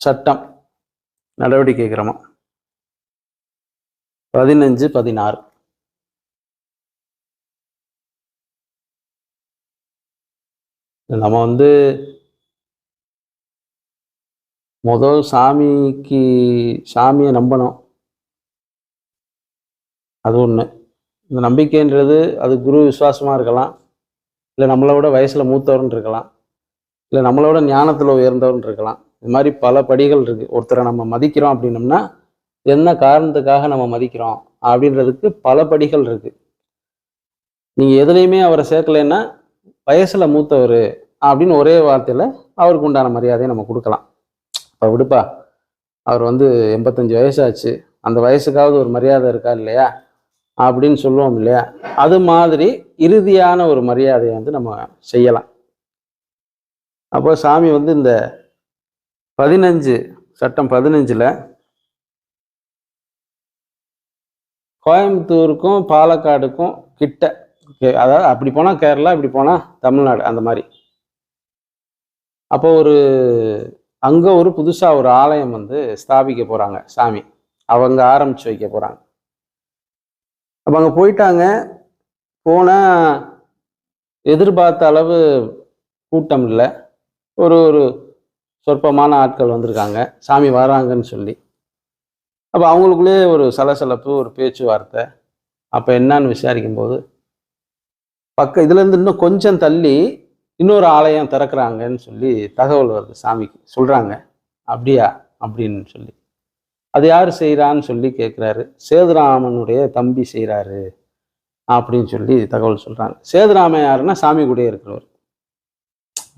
சட்டம். நடவடிக்கை கிரமம் பதினஞ்சு பதினாறு. நம்ம வந்து முதல் சாமிக்கு சாமியை நம்பணும். அது ஒன்று இந்த நம்பிக்கைன்றது அது குரு விசுவாசமாக இருக்கலாம். இல்லை நம்மளை விட வயசில் மூத்தவர்னு இருக்கலாம். இல்லை நம்மளை விட ஞானத்தில் உயர்ந்தவர்னு இருக்கலாம். இது மாதிரி பல படிகள் இருக்குது ஒருத்தரை நம்ம மதிக்கிறோம் அப்படின்னம்னா என்ன காரணத்துக்காக நம்ம மதிக்கிறோம் அப்படின்றதுக்கு பல படிகள் இருக்குது நீங்கள் எதுலேயுமே அவரை சேர்க்கலைன்னா வயசில் மூத்தவர் அப்படின்னு ஒரே வார்த்தையில் அவருக்கு உண்டான மரியாதையை நம்ம கொடுக்கலாம். இப்போ விடுப்பா அவர் வந்து எண்பத்தஞ்சு வயசாச்சு. அந்த வயசுக்காவது ஒரு மரியாதை இருக்கா இல்லையா? அப்படின்னு சொல்லுவோம் இல்லையா? அது மாதிரி இறுதியான ஒரு மரியாதையை வந்து நம்ம செய்யலாம். அப்போ சாமி வந்து இந்த பதினஞ்சு சட்டம் பதினஞ்சில் கோயம்புத்தூருக்கும் பாலக்காடுக்கும் கிட்ட அதாவது அப்படி போனால் கேரளா இப்படி போனால் தமிழ்நாடு அந்த மாதிரி. அப்போ ஒரு அங்கே ஒரு புதுசாக ஒரு ஆலயம் வந்து ஸ்தாபிக்க போகிறாங்க சாமி. அவங்க ஆரம்பித்து வைக்க போகிறாங்க அப்போ அங்கே போயிட்டாங்க. போனால் எதிர்பார்த்த அளவு கூட்டம் இல்லை. ஒரு ஒரு சொற்பமான ஆட்கள் வந்திருக்காங்க. சாமி வராங்கன்னு சொல்லி. அப்போ அவங்களுக்குள்ளே ஒரு சலசலப்பு ஒரு பேச்சுவார்த்தை. அப்போ என்னன்னு விசாரிக்கும்போது பக்க இதுலேருந்து இன்னும் கொஞ்சம் தள்ளி இன்னொரு ஆலயம் திறக்கிறாங்கன்னு சொல்லி தகவல் வருது சாமிக்கு. சொல்கிறாங்க அப்படியா? அப்படின்னு சொல்லி. அது யார் செய்கிறான்னு சொல்லி கேட்குறாரு சேதுராமனுடைய தம்பி செய்கிறாரு அப்படின்னு சொல்லி தகவல் சொல்கிறாங்க சேதுராமன் யாருன்னா சாமி கூடயே இருக்கிறவர்.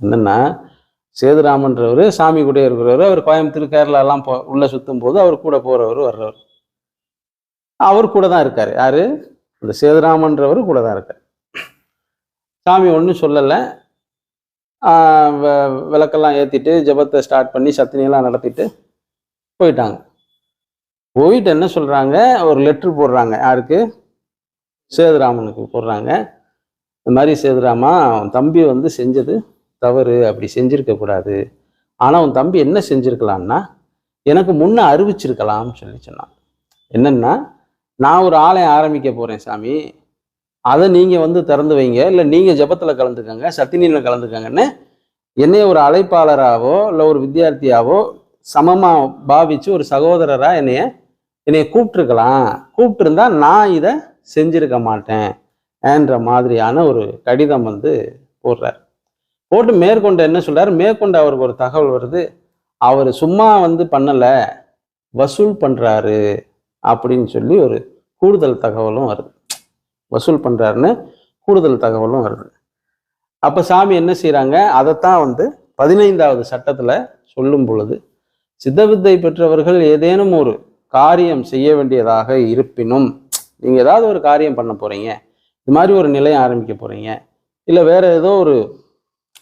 என்னன்னா சேதுராமன்றவர் சாமி கூட இருக்கிறவர் அவர் கோயம்புத்தூர் கேரளாலாம் போ உள்ளே சுற்றும் போது அவர் கூட போகிறவர் வர்றவர். அவர் கூட தான் இருக்கார். யார்? இந்த சேதுராமன்றவர் கூட தான் இருக்கார். சாமி ஒன்றும் சொல்லலை. வ- விளக்கெல்லாம் ஏற்றிட்டு ஜெபத்தை ஸ்டார்ட் பண்ணி சத்தினியெல்லாம் நடத்திட்டு போயிட்டாங்க. போயிட்டு என்ன சொல்கிறாங்க ஒரு லெட்ரு போடுறாங்க. யாருக்கு? சேதுராமனுக்கு போடுறாங்க. இந்த மாதிரி சேதுராமா தம்பி வந்து செஞ்சது தவறு அப்படி செஞ்சிருக்க கூடாது. ஆனால் உன் தம்பி என்ன செஞ்சிருக்கலாம்னா எனக்கு முன்ன அறிவிச்சிருக்கலாம்னு சொல்லி சொன்னான். என்னன்னா நான் ஒரு ஆலயம் ஆரம்பிக்க போகிறேன் சாமி. அதை நீங்கள் வந்து திறந்து வைங்க. இல்லை நீங்கள் ஜெபத்தில் கலந்துக்கங்க சத்தினியில் கலந்துக்கங்கன்னு என்னைய ஒரு அழைப்பாளராகவோ இல்லை ஒரு வித்தியார்த்தியாவோ சமமாக பாவிச்சு ஒரு சகோதரராக என்னைய என்னைய கூப்பிட்டுருக்கலாம். கூப்பிட்டுருந்தா நான் இதை செஞ்சிருக்க மாட்டேன் என்ற மாதிரியான ஒரு கடிதம் வந்து போடுறார். போட்டு மேற்கொண்டு என்ன சொல்றாரு? மேற்கொண்டு அவருக்கு ஒரு தகவல் வருது. அவர் சும்மா வந்து பண்ணலை. வசூல் பண்ணுறாரு அப்படின்னு சொல்லி ஒரு கூடுதல் தகவலும் வருது. வசூல் பண்ணுறாருன்னு கூடுதல் தகவலும் வருது. அப்போ சாமி என்ன செய்கிறாங்க அதைத்தான் வந்து பதினைந்தாவது சட்டத்தில் சொல்லும் பொழுது சித்தவித்தை பெற்றவர்கள் ஏதேனும் ஒரு காரியம் செய்ய வேண்டியதாக இருப்பினும் நீங்கள் ஏதாவது ஒரு காரியம் பண்ண போகிறீங்க இது மாதிரி ஒரு நிலையம் ஆரம்பிக்க போகிறீங்க இல்லை வேற ஏதோ ஒரு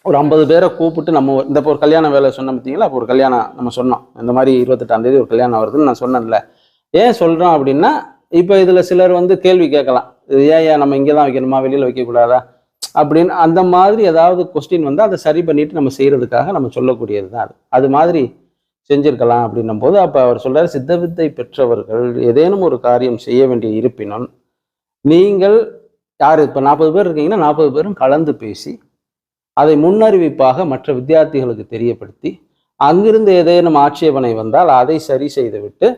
ஒரு ஐம்பது பேரை கூப்பிட்டு நம்ம இந்த இப்போ ஒரு கல்யாண வேலை சொன்னோம் பார்த்தீங்களா? அப்போ ஒரு கல்யாணம் நம்ம சொன்னோம். இந்த மாதிரி இருபத்தெட்டாம் தேதி ஒரு கல்யாணம் வருதுன்னு நான் சொன்னேன்ல. ஏன் சொல்கிறோம் அப்படின்னா இப்போ இதில் சிலர் வந்து கேள்வி கேட்கலாம். இது ஏன் ஏன் நம்ம இங்கே தான் வைக்கணுமா? வெளியில் வைக்கக்கூடாதா? அப்படின்னு அந்த மாதிரி ஏதாவது கொஸ்டின் வந்து அதை சரி பண்ணிட்டு நம்ம செய்கிறதுக்காக நம்ம சொல்லக்கூடியது தான் அது. அது மாதிரி செஞ்சிருக்கலாம் அப்படின்னும் போது அப்போ அவர் சொல்றாரு சித்தவித்தை பெற்றவர்கள் ஏதேனும் ஒரு காரியம் செய்ய வேண்டிய இருப்பினும் நீங்கள் யார்? இப்போ நாற்பது பேர் இருக்கீங்கன்னா நாற்பது பேரும் கலந்து பேசி அதை முன்னறிவிப்பாக மற்ற வித்தியார்த்திகளுக்கு தெரியப்படுத்தி அங்கிருந்து ஏதேனும் ஆட்சேபனை வந்தால் அதை சரி செய்துவிட்டு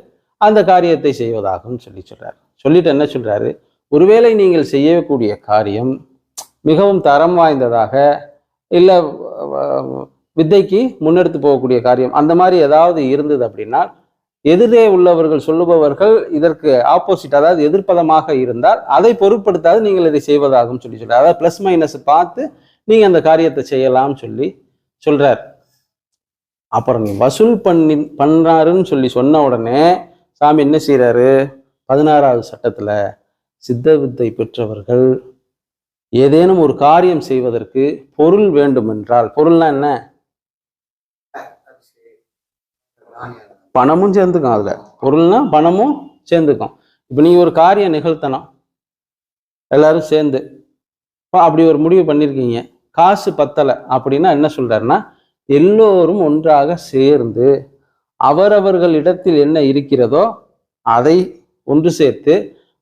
அந்த காரியத்தை செய்வதாகவும் சொல்லி சொல்றார். சொல்லிட்டு என்ன சொல்றாரு? ஒருவேளை நீங்கள் செய்யக்கூடிய காரியம் மிகவும் தரம் வாய்ந்ததாக இல்லை வித்தைக்கு முன்னெடுத்து போகக்கூடிய காரியம் அந்த மாதிரி ஏதாவது இருந்தது அப்படின்னா எதிரே உள்ளவர்கள் சொல்லுபவர்கள் இதற்கு ஆப்போசிட் அதாவது எதிர்ப்பதமாக இருந்தால் அதை பொருட்படுத்தாது நீங்கள் இதை செய்வதாகவும் சொல்லி சொல்றாரு. அதாவது ப்ளஸ் மைனஸ் பார்த்து நீங்க அந்த காரியத்தை செய்யலாம்னு சொல்லி சொல்றார். அப்புறம் நீ வசூல் பண்ணி பண்றாருன்னு சொல்லி சொன்ன உடனே சாமி என்ன செய்யறாரு பதினாறாவது சட்டத்துல சித்த வித்தை பெற்றவர்கள் ஏதேனும் ஒரு காரியம் செய்வதற்கு பொருள் வேண்டுமென்றால் பொருள்னா என்ன? பணமும் சேர்ந்துக்கும் அதுல. பொருள்னா பணமும் சேர்ந்துக்கும். இப்போ நீங்க ஒரு காரியம் நிகழ்த்தணும். எல்லாரும் சேர்ந்து. அப்படி ஒரு முடிவு பண்ணியிருக்கீங்க காசு பத்தலை அப்படின்னா என்ன சொல்றாருன்னா எல்லோரும் ஒன்றாக சேர்ந்து அவரவர்கள் இடத்தில் என்ன இருக்கிறதோ அதை ஒன்று சேர்த்து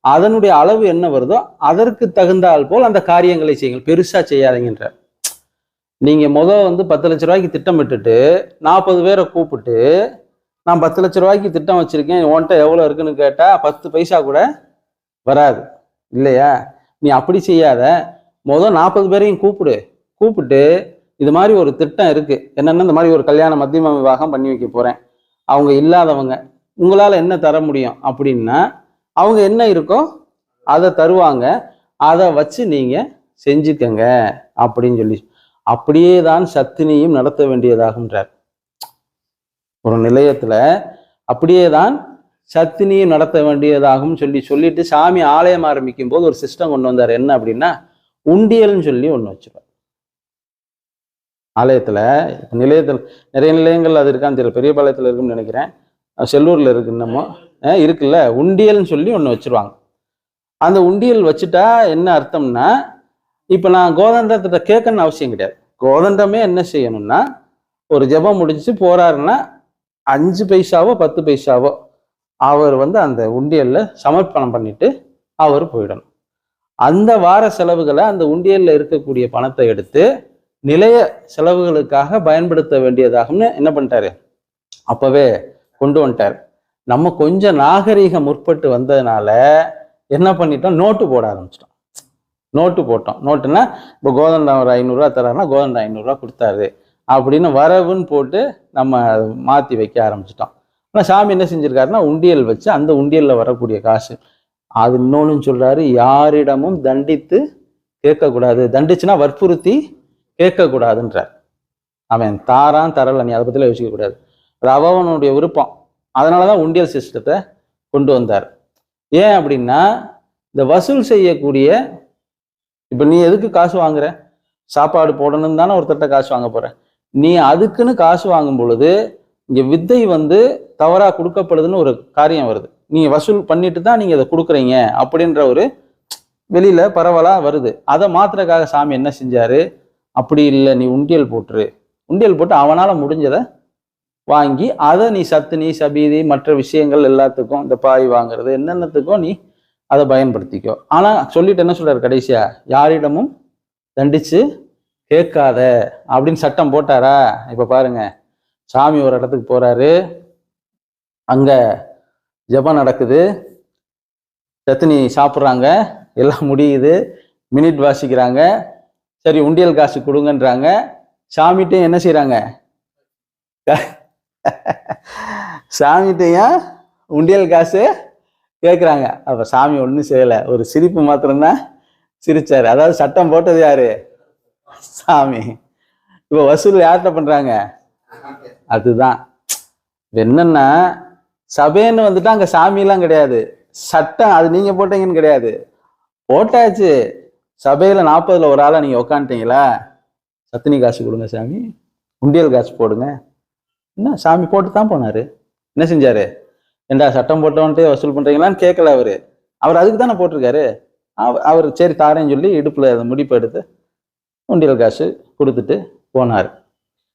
அதனுடைய அளவு என்ன வருதோ அதற்கு தகுந்தால் போல் அந்த காரியங்களை செய்யுங்கள். பெருசா செய்யாதீங்கன்ற நீங்க முத வந்து பத்து லட்ச ரூபாய்க்கு திட்டமிட்டுட்டு நாற்பது பேரை கூப்பிட்டு நான் பத்து லட்ச ரூபாய்க்கு திட்டம் வச்சிருக்கேன் உன்கிட்ட எவ்வளோ இருக்குன்னு கேட்டால் பத்து பைசா கூட வராது. இல்லையா? நீ அப்படி செய்யாத. முதல் நாற்பது பேரையும் கூப்பிடு. கூப்பிட்டு இது மாதிரி ஒரு திட்டம் இருக்கு. என்னென்னா இந்த மாதிரி ஒரு கல்யாண மத்தியம விவாகம் பண்ணி வைக்க போறேன். அவங்க இல்லாதவங்க உங்களால் என்ன தர முடியும் அப்படின்னா அவங்க என்ன இருக்கோ அதை தருவாங்க. அதை வச்சு நீங்கள் செஞ்சுக்கங்க அப்படின்னு சொல்லி. அப்படியே தான் சத்தினியும் நடத்த வேண்டியதாகின்றார். ஒரு நிலையத்தில் அப்படியே தான் சத்தினியும் நடத்த வேண்டியதாகும் சொல்லி சொல்லிட்டு சாமி ஆலயம் ஆரம்பிக்கும் போது ஒரு சிஸ்டம் கொண்டு வந்தார். என்ன அப்படின்னா உண்டியல்னு சொல்லி ஒன்று வச்சுருவார். ஆலயத்தில் நிலையத்தில் நிறைய நிலையங்கள் அது இருக்கான்னு தெரியல. பெரியபாளையத்தில் இருக்குன்னு நினைக்கிறேன். செல்லூரில் இருக்கு இன்னமும். இருக்குல்ல உண்டியல்னு சொல்லி ஒன்று வச்சிருவாங்க. அந்த உண்டியல் வச்சுட்டா என்ன அர்த்தம்னா இப்போ நான் கோதண்டத்தை கேட்கணும்னு அவசியம் கிடையாது. கோதண்டமே என்ன செய்யணும்னா ஒரு ஜெபம் முடிச்சு போறாருன்னா அஞ்சு பைசாவோ பத்து பைசாவோ அவர் வந்து அந்த உண்டியலில் சமர்ப்பணம் பண்ணிட்டு அவர் போயிடணும். அந்த வார செலவுகளை அந்த உண்டியலில் இருக்கக்கூடிய பணத்தை எடுத்து நிலைய செலவுகளுக்காக பயன்படுத்த வேண்டியதாகும்னு என்ன பண்ணிட்டாரு? அப்பவே கொண்டு வந்துட்டார். நம்ம கொஞ்சம் நாகரீகம் முற்பட்டு வந்ததுனால என்ன பண்ணிட்டோம்? நோட்டு போட ஆரம்பிச்சிட்டோம். நோட்டு போட்டோம். நோட்டுன்னா இப்போ கோதண்டம் ஒரு ஐநூறுரூவா தராருன்னா கோதண்டம் ஐநூறுரூவா கொடுத்தாரு. அப்படின்னு வரவுன்னு போட்டு நம்ம மாற்றி வைக்க ஆரம்பிச்சிட்டோம். ஆனால் சாமி என்ன செஞ்சிருக்காருன்னா உண்டியல் வச்சு அந்த உண்டியலில் வரக்கூடிய காசு. அது இன்னொன்னு சொல்கிறாரு யாரிடமும் தண்டித்து கேட்கக்கூடாது. தண்டிச்சுன்னா வற்புறுத்தி கேட்கக்கூடாதுன்றார். அவன் தாரான் தரல நீ அதை பற்றிலாம் யோசிக்கக்கூடாது அது அவனுடைய விருப்பம். அதனால தான் உண்டியல் சிஸ்டத்தை கொண்டு வந்தார். ஏன் அப்படின்னா இந்த வசூல் செய்யக்கூடிய இப்போ நீ எதுக்கு காசு வாங்குற? சாப்பாடு போடணும்னு தானே ஒருத்தட்ட காசு வாங்க போகிற நீ அதுக்குன்னு காசு வாங்கும் பொழுது இங்கே வித்தை வந்து தவறாக கொடுக்கப்படுதுன்னு ஒரு காரியம் வருது. நீங்கள் வசூல் பண்ணிட்டு தான் நீங்கள் இதை கொடுக்குறீங்க அப்படின்ற ஒரு வெளியில் பரவலாக வருது. அதை மாத்துறதுக்காக சாமி என்ன செஞ்சாரு? அப்படி இல்லை நீ உண்டியல் போட்டுரு. உண்டியல் போட்டு அவனால் முடிஞ்சதை வாங்கி அதை நீ சத்துணி சபீதி மற்ற விஷயங்கள் எல்லாத்துக்கும் இந்த பாய் வாங்குறது என்னென்னத்துக்கும் நீ அதை பயன்படுத்திக்கோ. ஆனால் சொல்லிட்டு என்ன சொல்றாரு கடைசியா? யாரிடமும் தண்டிச்சு கேட்காத அப்படின்னு சட்டம் போட்டாரா? இப்போ பாருங்க சாமி ஒரு இடத்துக்கு போறாரு. அங்க ஜெபம் நடக்குது. சத்தினி சாப்பிட்றாங்க. எல்லாம் முடியுது. மினிட் வாசிக்கிறாங்க. சரி உண்டியல் காசு கொடுங்கன்றாங்க. சாமிகிட்டையும் என்ன செய்கிறாங்க சாமிட்டையும் உண்டியல் காசு கேட்குறாங்க அப்போ சாமி ஒன்றும் செய்யலை. ஒரு சிரிப்பு மாத்திரம்தான் சிரிச்சார். அதாவது சட்டம் போட்டது யாரு? சாமி. இப்போ வசூல் யார்கிட்ட பண்ணுறாங்க அதுதான். என்னன்னா சபைன்னு வந்துட்டு அங்கே சாமியெல்லாம் கிடையாது. சட்டம் அது நீங்கள் போட்டீங்கன்னு கிடையாது. போட்டாச்சு. சபையில் நாற்பதுல ஒரு ஆளாக நீங்கள் உக்காந்துட்டீங்களா? சத்தினி காசு கொடுங்க சாமி. உண்டியல் காசு போடுங்க. என்ன? சாமி போட்டு தான் போனாரு. என்ன செஞ்சார்? ஏண்டா சட்டம் போட்டோன்ட்டு வசூல் பண்ணுறீங்களான்னு கேட்கல அவர். அவர் அதுக்கு தானே போட்டிருக்காரு. அவ- அவர் சரி தாரேன்னு சொல்லி இடுப்பில் அதை முடிப்பு எடுத்து உண்டியல் காசு கொடுத்துட்டு போனார்.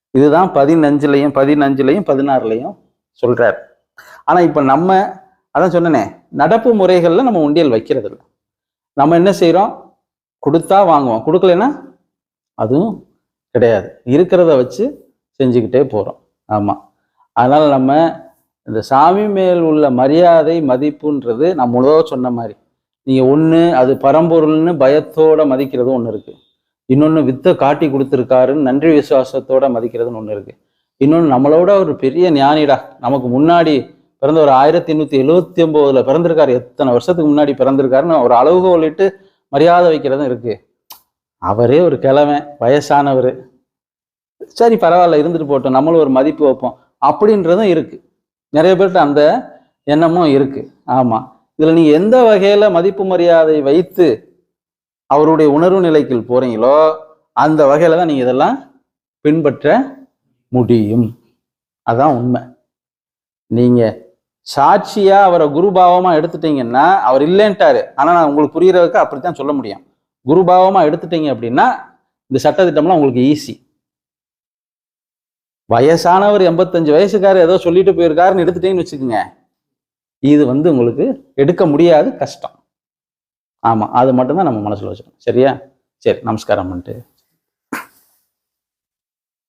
இதுதான் பதினஞ்சுலையும் பதினஞ்சுலையும் பதினாறுலையும் சொல்கிறார் ஆனால் இப்போ நம்ம அதான் சொன்னனே நடப்பு முறைகளில் நம்ம உண்டியல் வைக்கிறது இல்லை நம்ம என்ன செய்கிறோம் கொடுத்தா வாங்குவோம் கொடுக்கலைன்னா அதுவும் கிடையாது. இருக்கிறத வச்சு செஞ்சுக்கிட்டே போகிறோம் ஆமாம் அதனால் நம்ம இந்த சாமி மேல் உள்ள மரியாதை மதிப்புன்றது நான் முழுதாக சொன்ன மாதிரி. நீங்கள் ஒன்று அது பரம்பொருள்னு பயத்தோட மதிக்கிறதும் ஒன்று இருக்குது இன்னொன்று வித்தை காட்டி கொடுத்துருக்காருன்னு நன்றி விசுவாசத்தோட மதிக்கிறதுன்னு ஒன்று இருக்குது இன்னொன்று நம்மளோட ஒரு பெரிய ஞானிடா. நமக்கு முன்னாடி பிறந்த ஒரு ஆயிரத்தி எண்ணூற்றி எழுவத்தி ஒம்போதில் பிறந்திருக்காரு. எத்தனை வருஷத்துக்கு முன்னாடி பிறந்திருக்காருன்னு ஒரு அளவுகோலிட்டு மரியாதை வைக்கிறதும் இருக்கு. அவரே ஒரு கிழமை வயசானவர். சரி பரவாயில்ல இருந்துட்டு போட்டோம் நம்மளும் ஒரு மதிப்பு வைப்போம். அப்படின்றதும் இருக்கு. நிறைய பேர்கிட்ட அந்த எண்ணமும் இருக்கு. ஆமா. இதுல நீங்கள் எந்த வகையில மதிப்பு மரியாதை வைத்து அவருடைய உணர்வு நிலைக்கு போறீங்களோ அந்த வகையில தான் நீங்க இதெல்லாம் பின்பற்ற முடியும். அதான் உண்மை. நீங்க சாட்சியா அவரை குருபாவமா எடுத்துட்டீங்கன்னா அவர் இல்லைன்ட்டாரு. ஆனா நான் உங்களுக்கு புரியறதுக்கு அப்படித்தான் சொல்ல முடியும். குருபாவமா எடுத்துட்டீங்க அப்படின்னா இந்த சட்டத்திட்டம்லாம் உங்களுக்கு ஈஸி வயசானவர் எண்பத்தஞ்சு வயசுக்காரர் ஏதோ சொல்லிட்டு போயிருக்காருன்னு எடுத்துட்டீங்கன்னு வச்சுக்கோங்க. இது வந்து உங்களுக்கு எடுக்க முடியாது கஷ்டம். ஆமா அது மட்டும்தான் நம்ம மனசுல வச்சுக்கணும். சரியா? சரி நமஸ்காரம் பண்ணிட்டு